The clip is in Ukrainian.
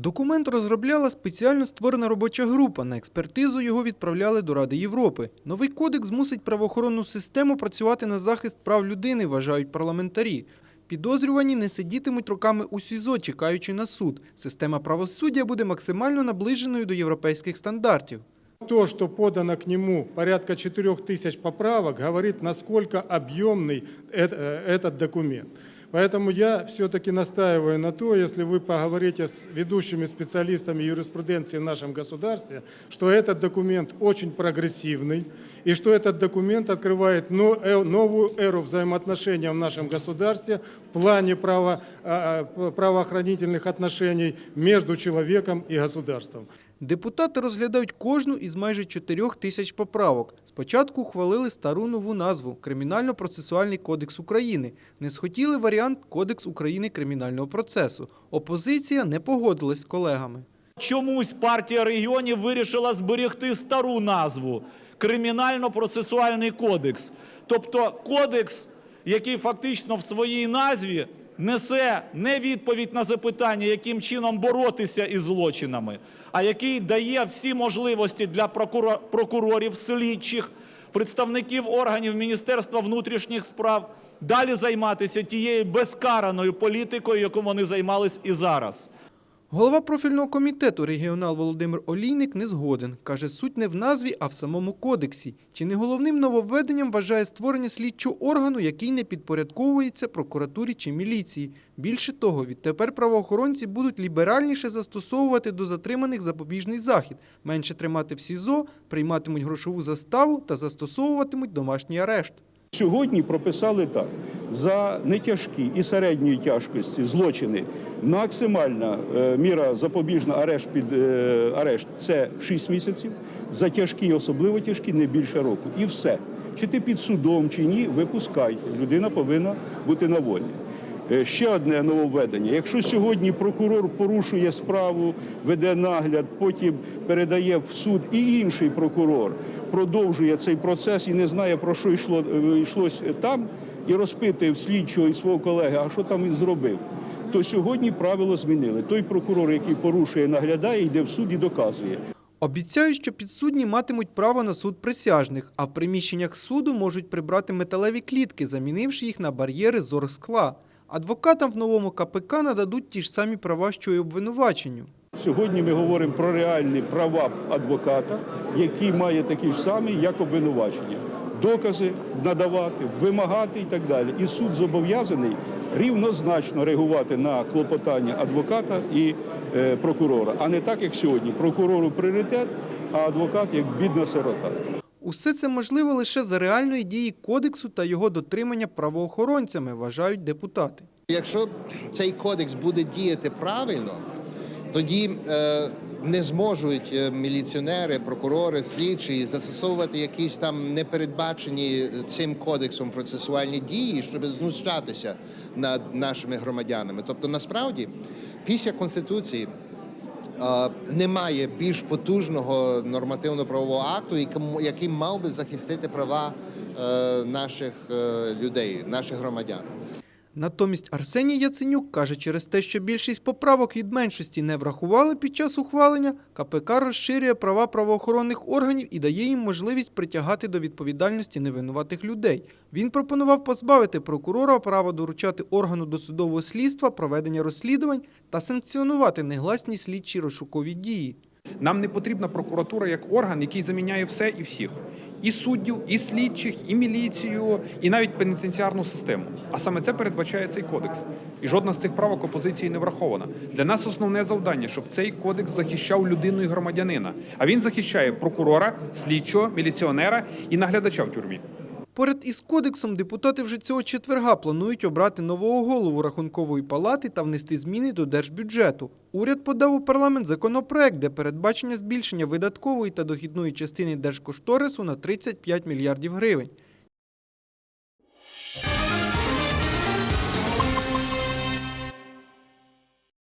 Документ розробляла спеціально створена робоча група. На експертизу його відправляли до Ради Європи. Новий кодекс змусить правоохоронну систему працювати на захист прав людини, вважають парламентарі. Підозрювані не сидітимуть роками у СІЗО, чекаючи на суд. Система правосуддя буде максимально наближеною до європейських стандартів. То, что подано к нему порядка 4 тысяч поправок, говорит, насколько объемный э- э, этот документ. Поэтому я все-таки настаиваю на то, если вы поговорите с ведущими специалистами юриспруденции в нашем государстве, что этот документ очень прогрессивный, и что этот документ открывает э, новую эру взаимоотношений в нашем государстве в плане право- а, а, правоохранительных отношений между человеком и государством. Депутати розглядають кожну із майже чотирьох тисяч поправок. Спочатку ухвалили стару нову назву Кримінально-процесуальний кодекс України. Не схотіли варіант Кодекс України кримінального процесу. Опозиція не погодилась з колегами. Чомусь партія регіонів вирішила зберегти стару назву Кримінально-процесуальний кодекс. Тобто кодекс, який фактично в своїй назві несе не відповідь на запитання, яким чином боротися із злочинами, а який дає всі можливості для прокуро- прокурорів, слідчих, представників органів Міністерства внутрішніх справ далі займатися тією безкараною політикою, яку вони займались і зараз. Голова профільного комітету регіонал Володимир Олійник не згоден. Каже, суть не в назві, а в самому кодексі. Чи не головним нововведенням вважає створення слідчого органу, який не підпорядковується прокуратурі чи міліції. Більше того, відтепер правоохоронці будуть ліберальніше застосовувати до затриманих запобіжний захід, менше тримати в СІЗО, прийматимуть грошову заставу та застосовуватимуть домашній арешт. Сьогодні прописали так: за нетяжкі і середньої тяжкості злочини максимальна е, міра запобіжна арешт під е, арешт це 6 місяців. За тяжкі, і особливо тяжкі, не більше року. І все. Чи ти під судом, чи ні, випускайте. Людина повинна бути на волі. Е, Ще одне нововведення. Якщо сьогодні прокурор порушує справу, веде нагляд, потім передає в суд і інший прокурор продовжує цей процес і не знає про що йшло йшлось там, і розпитує слідчого і свого колеги, а що там він зробив. То сьогодні правило змінили. Той прокурор, який порушує, наглядає, йде в суд і доказує. Обіцяють, що підсудні матимуть право на суд присяжних, а в приміщеннях суду можуть прибрати металеві клітки, замінивши їх на бар'єри з оргскла. Адвокатам в новому КПК нададуть ті ж самі права, що й обвинуваченню. Сьогодні ми говоримо про реальні права адвоката, який має такі ж самі, як обвинувачення. Докази надавати, вимагати і так далі. І суд зобов'язаний рівнозначно реагувати на клопотання адвоката і е, прокурора, а не так, як сьогодні. Прокурору пріоритет, а адвокат як бідна сирота. Усе це можливо лише за реальної дії кодексу та його дотримання правоохоронцями, вважають депутати. Якщо цей кодекс буде діяти правильно, тоді е, не зможуть е, міліціонери, прокурори, слідчі застосовувати якісь там непередбачені цим кодексом процесуальні дії, щоб знущатися над нашими громадянами. Тобто, насправді, після конституції. е, Немає більш потужного нормативно-правового акту, який мав би захистити права е, наших е, людей, наших громадян. Натомість Арсеній Яценюк каже, через те, що більшість поправок від меншості не врахували під час ухвалення, КПК розширює права правоохоронних органів і дає їм можливість притягати до відповідальності невинуватих людей. Він пропонував позбавити прокурора права доручати органу досудового слідства проведення розслідувань та санкціонувати негласні слідчі розшукові дії. Нам не потрібна прокуратура як орган, який заміняє все і всіх: і суддів, і слідчих, і міліцію, і навіть пенітенціарну систему. А саме це передбачає цей кодекс. І жодна з цих правок опозиції не врахована. Для нас основне завдання, щоб цей кодекс захищав людину і громадянина. А він захищає прокурора, слідчого, міліціонера і наглядача в тюрмі. Поряд із кодексом депутати вже цього четверга планують обрати нового голову рахункової палати та внести зміни до держбюджету. Уряд подав у парламент законопроект, де передбачення збільшення видаткової та дохідної частини держкошторису на 35 мільярдів гривень.